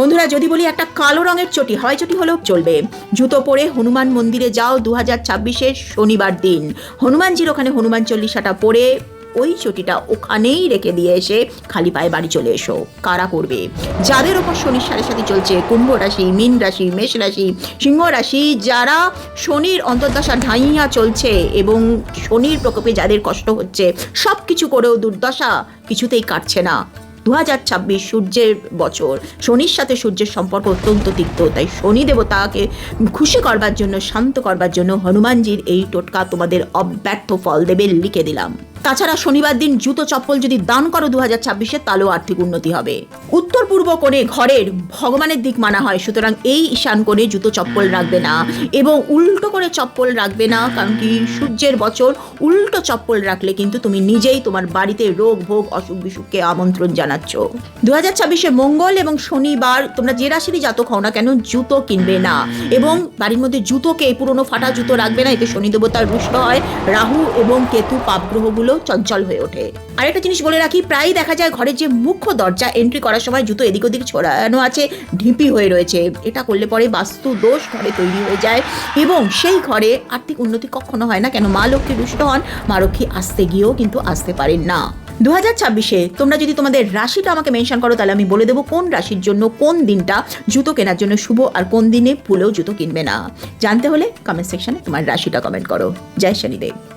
বন্ধুরা, যদি বলি একটা কালো রঙের চটি, হয় চটি হলেও চলবে। জুতো পরে হনুমান মন্দিরে যাও দু হাজার ছাব্বিশের শনিবার দিন। হনুমানজির ওখানে হনুমান চল্লিশাটা পরে ওই চটিটা ওখানেই রেখে দিয়ে এসে খালি পায়ে বাড়ি চলে এসো। কারা করবে? যাদের ওপর শনির সাড়ে সাথে চলছে, কুম্ভ রাশি, মীন রাশি, মেষ রাশি, সিংহ রাশি, যারা শনির অন্তর্দশা ঢাইয়া চলছে এবং শনির প্রকোপে যাদের কষ্ট হচ্ছে সব কিছু করেও দুর্দশা কিছুতেই কাটছে না। দু হাজার ছাব্বিশ সূর্যের বছর। শনির সাথে সূর্যের সম্পর্ক অত্যন্ত তিক্ত, তাই শনি দেবতাকে খুশি করবার জন্য, শান্ত করবার জন্য হনুমানজির এই টোটকা তোমাদের অব্যর্থ ফল দেবে লিখে দিলাম। তাছাড়া শনিবার দিন জুতো চপ্পল যদি দান করো দু হাজার ছাব্বিশে, তাহলেও আর্থিক উন্নতি হবে। উত্তর পূর্ব কোণে ঘরের ভগবানের দিক মানা হয়, সুতরাং এই ঈশান কোণে জুতো চপ্পল রাখবে না এবং উল্টো করে চপ্পল রাখবে না, কারণ কি সূর্যের বছর উল্টো চপ্পল রাখলে কিন্তু তুমি নিজেই তোমার বাড়িতে রোগ, ভোগ অসুখ বিসুখকে আমন্ত্রণ জানাচ্ছ। দু হাজার ছাব্বিশে মঙ্গল এবং শনিবার তোমরা যে রাশিরই জাতক হও না কেন জুতো কিনবে না। এবং বাড়ির মধ্যে জুতোকে পুরনো ফাটা জুতো রাখবে না এতে শনি দেবতার রুষ্ট হয়। রাহু এবং কেতু পাপগ্রহগুলো চঞ্চল হয়ে ওঠে। আরেকটা জিনিস বলে রাখি প্রায়ই দেখা যায় ঘরের যে মুখ্য দরজা এন্ট্রি করার সময় জুতো এদিক ওদিক ছড়ানো আছে ঢিপি হয়ে রয়েছে। এটা করলে পরে বাস্তু দোষ ঘরে তৈরি হয়ে যায়। এবং সেই ঘরে আর্থিক উন্নতি কখনো হয় না কেন মা লক্ষ্মী রুষ্ট হন মা লক্ষ্মী আসতে গিয়েও কিন্তু আসতে পারেন না। দু হাজার ছাব্বিশে তোমরা যদি তোমাদের রাশিটা আমাকে মেনশন করো, তাহলে আমি বলে দেবো কোন রাশির জন্য কোন দিনটা জুতো কেনার জন্য শুভ আর কোন দিনে ভুলেও জুতো কিনবে না। জানতে হলে কমেন্ট সেকশনে তোমার রাশিটা কমেন্ট করো। জয় শনিদেব।